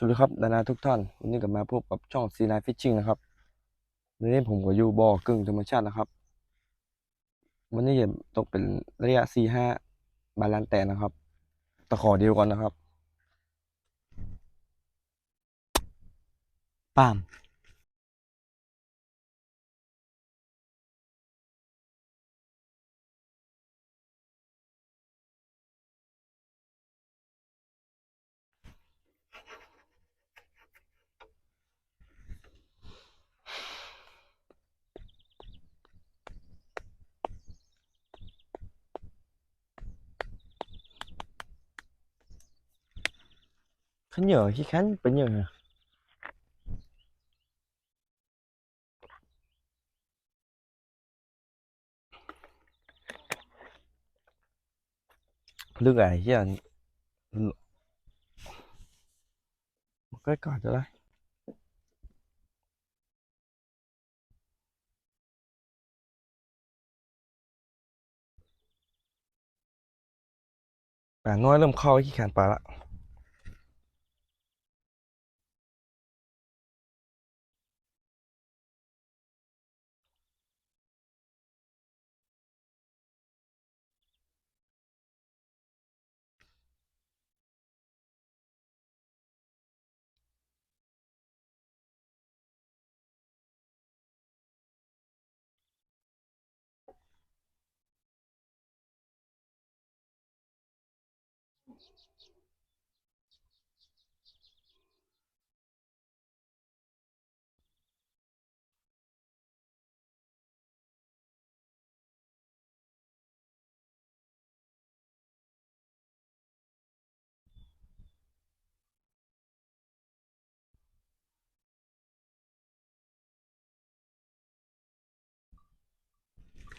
สวัสดีครับดาราทุกท่าน วันนี้กลับมาพบกับช่องซีไลฟิชชิ่งนะครับวันนี้ผมก็อยู่บ่อกึ่งธรรมชาตินะครับ วันนี้จะตกเป็นระยะสี่ห้าบาลานแต่นะครับ ตะขอเดียวก่อนนะครับปาม ขันเหยอะขี้ขันเป็นเหยอะลึกไอ้เหี้ยก็ก่อนจะได้ปลาน้อยเริ่มเข้าขี้แขนปลาละ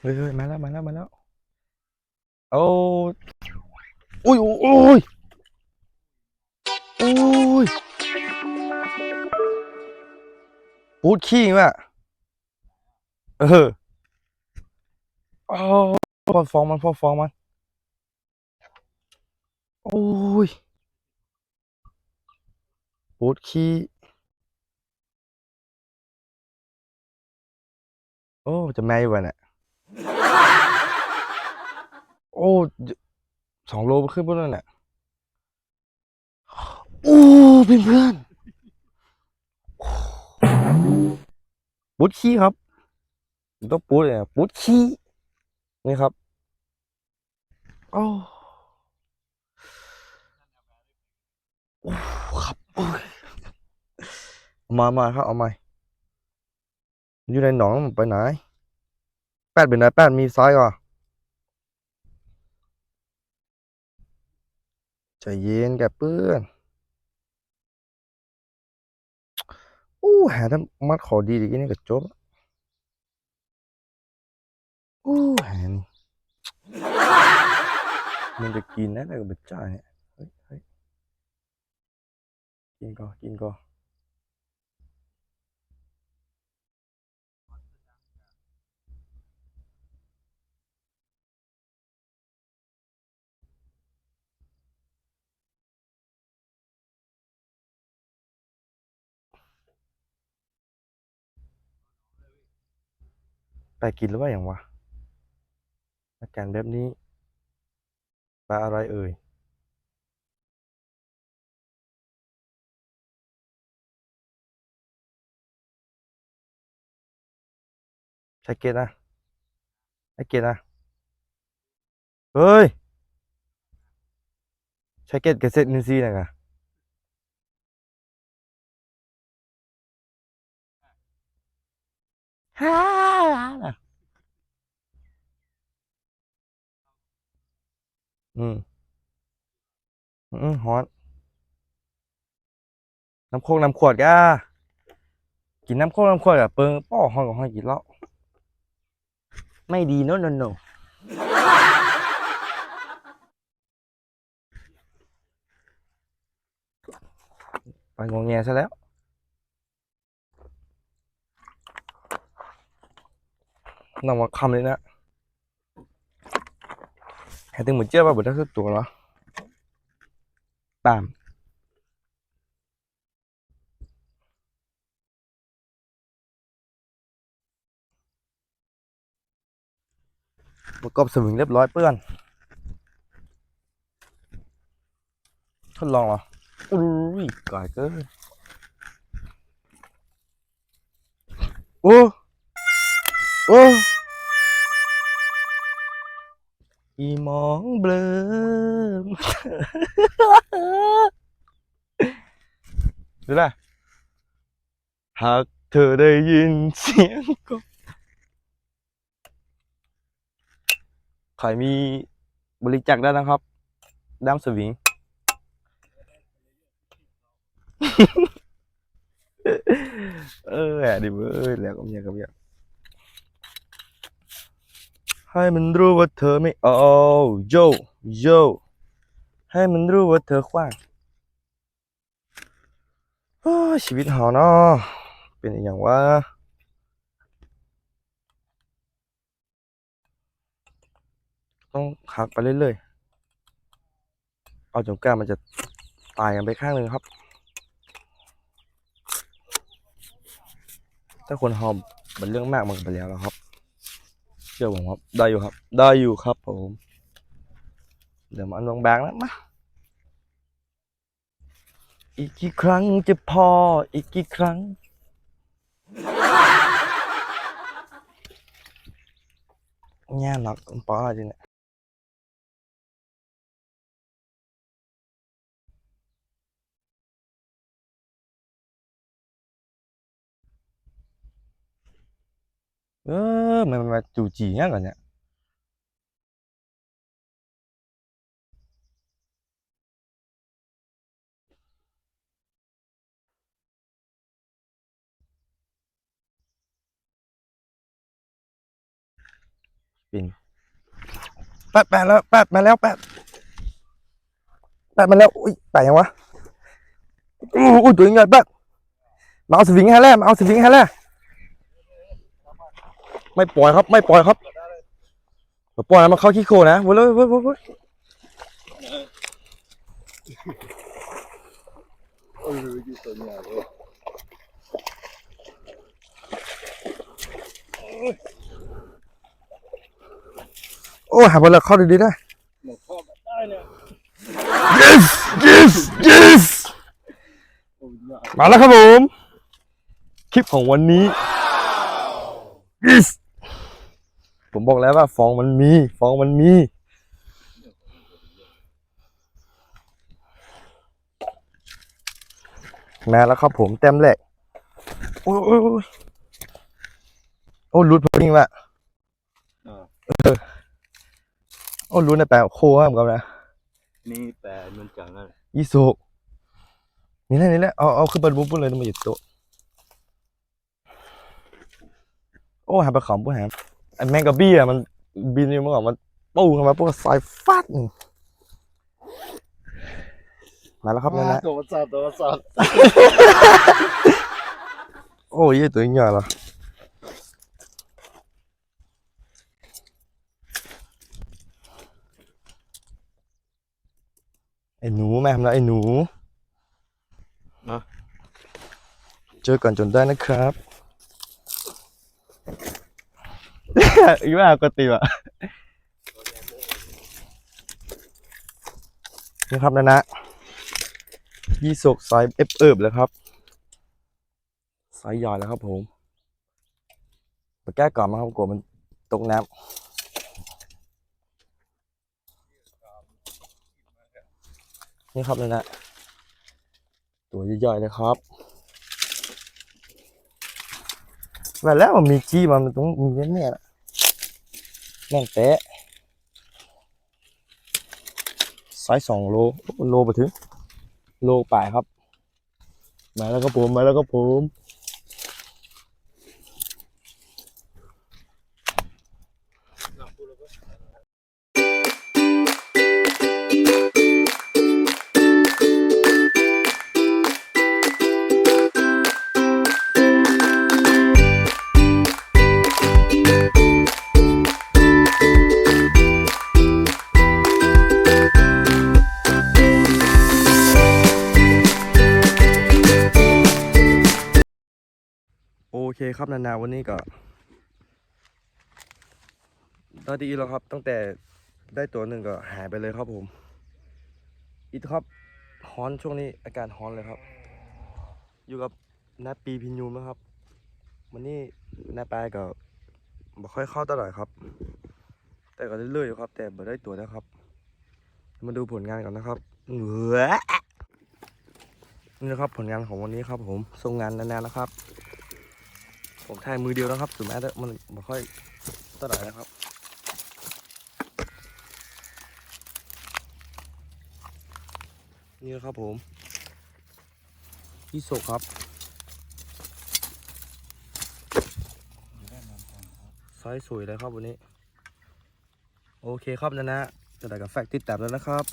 เฮ้ยเฮ้ยมาแล้วมาแล้วมาแล้วโอ้อุ้ยอุ้ยอุ้ยอุ้ยปูดขี้ว่ะเออโอ้พอฟ้องมันพอฟ้องมันโอ้ยปูดขี้โอ้จะแม่อยู่วะเนี่ย โอ้สองโลขึ้นบนนั่นแหละโอ้เพื่อนเพื่อนปูดขี้ครับต้องปูดเลยปูดขี้นี่ครับโอ้โอ้ครับโอ้ยเอามามาครับเอามาอยู่ในหนองมันไปไหน แปดเป็นไหนแปดมีซ้ายก่อนใจเย็นแกเปื้อนอู้หาถ้ามัดขอดีดีนี่ก็จบอู้หานี่มันจะกินนะแต่ก็ไม่จ่ายเนี่ยเฮ้ยเฮ้ยกินก่อนกินก่อน ไปกินหรือว่าอย่างวะอาการแบบนี้ปลาอะไรเอ่ยใช้เกตนะใช้เกตนะเฮ้ยใช้เกตกับเซตนินซีนะกะ ฮ่าน่ะอืม อืมฮอตน้ำโคกน้ำขวดก้ากินน้ำโคกน้ำขวดอะเปิงป้อห้องกับห้องกินแล้วไม่ดีโนโนโนไปงงแงซะแล้ว น้ำมาคำเลยนะให้ตึงหมดเจ้าป่ะบุตรสักตัวเหรอตามประกอบสมิงเรียบร้อยเพื่อน ทดลองเหรอ อุ้ยกายเกินโอ้ โอ้ อีมองเบลอดูนะหากเธอได้ยินเสียงก็ใครมีบริจาคได้นะครับด้ามสวิง เออแหดิเว้ยแล้วก็เมียกับเมีย ให้มันรู้ว่าเธอไม่เอาโยโยให้มันรู้ว่าเธอขว้างชีวิตเฮาเนาะเป็นอย่างว่าต้องหักไปเรื่อยๆ เอาจนกล้ามันจะตายกันไปข้างหนึ่งครับ ถ้าคนหอมมันเรื่องมากมันก็ไปแล้วนะครับ ชื่อผมครับ ได้อยู่ครับ ได้อยู่ครับผม เดี๋ยวมันลงแบงนะมาอีกกี่ครั้งจะพอ อีกกี่ครั้ง nghe nó cũng bỏ rồi nè ơ mà mà chủ trì nhá cả nhà ปินแปดแปดแล้วแปดมาแล้วแปดแปดมาแล้วอุ้ยแปดยังวะอู้อุ้ยตัวยังไงแปดมาเอาสวิงให้แล้วมาเอาสวิงให้แล้ว ไม่ปล่อยครับ ไม่ปล่อยครับปล่อยมันเข้าขี้โคนะเว้ยเว้ยเว้ยเว้ยโอ้หาบอลเข้าดีๆได้หนูพ่อมาได้เนี่ย yes yes yes มาแล้วครับผม คลิปของวันนี้ yes ผมบอกแล้วว่าฟองมันมี ฟองมันมีมาแล้วครับผมเต็มแหลกโอ้ยโอ้ยโอ้ยโอ้ยรุดพอดีว่ะอ่าโอ้ยรุดในแปลโคมากเหมือนกันนะนี่แปลมันจังนั่นยี่โซกนี่แหละนี่แหละเอาเอาขึ้นไปบุ้นเลยต้องมาหยุดโต๊ะโอ้หาไปขำปุ๊บหา ไอ้แมงกะบี้อะมันบินอยู่เมื่อก่อนมันปูเข้ามาปุ๊บก็สายฟัดหนึ่งมาแล้วครับนั่นนะตัวประสาทตัวประสาทโอ้ยตัวใหญ่เหรอไอ้หนูแม่ทำแล้วไอ้หนูนะเจอก่อนจนได้นะครับ อีว่ากตีว่ะนี่ครับนะนะยี่สกสายเอฟเอิบแล้วครับ สายใหญ่แล้วครับผมมาแก้ก่อนมาครับกลัวมันตกน้ำนี่ครับนะนะตัวใหญ่ๆเลยครับมาแล้วมันมีจี้มันต้องมีแน่ๆนะ แน่นเตะสายสองโลโลไปถึงโลป่ายครับ มาแล้วก็ผมมาแล้วก็ผม คครับนานาวันนี้ก็ตอนนี้แล้วครับ ตั้งแต่ได้ตัวหนึ่งก็หายไปเลยครับผมอีกครับฮอนช่วงนี้อาการฮอนเลยครับ อยู่กับนาปีพินยูนะครับ วันนี้นาปลายก็บ่ค่อยเข้าตลอดครับ แต่ก็เรื่อยๆอยู่ครับ แต่บ่ได้ตัวนะครับ มาดูผลงานก่อนนะครับเหงือนี่นะครับผลงานของวันนี้ครับผมทรงงานนานๆนะครับ ผมถ่ายมือเดียวนะครับถึงแม้จะมันไม่ค่อยเท่าไหร่นะครับนี่นะครับผมยี่สกครับไซส์สวยเลยครับวันนี้ โอเคครับนะนะจะได้กับแฟกติดตามแล้วนะครับ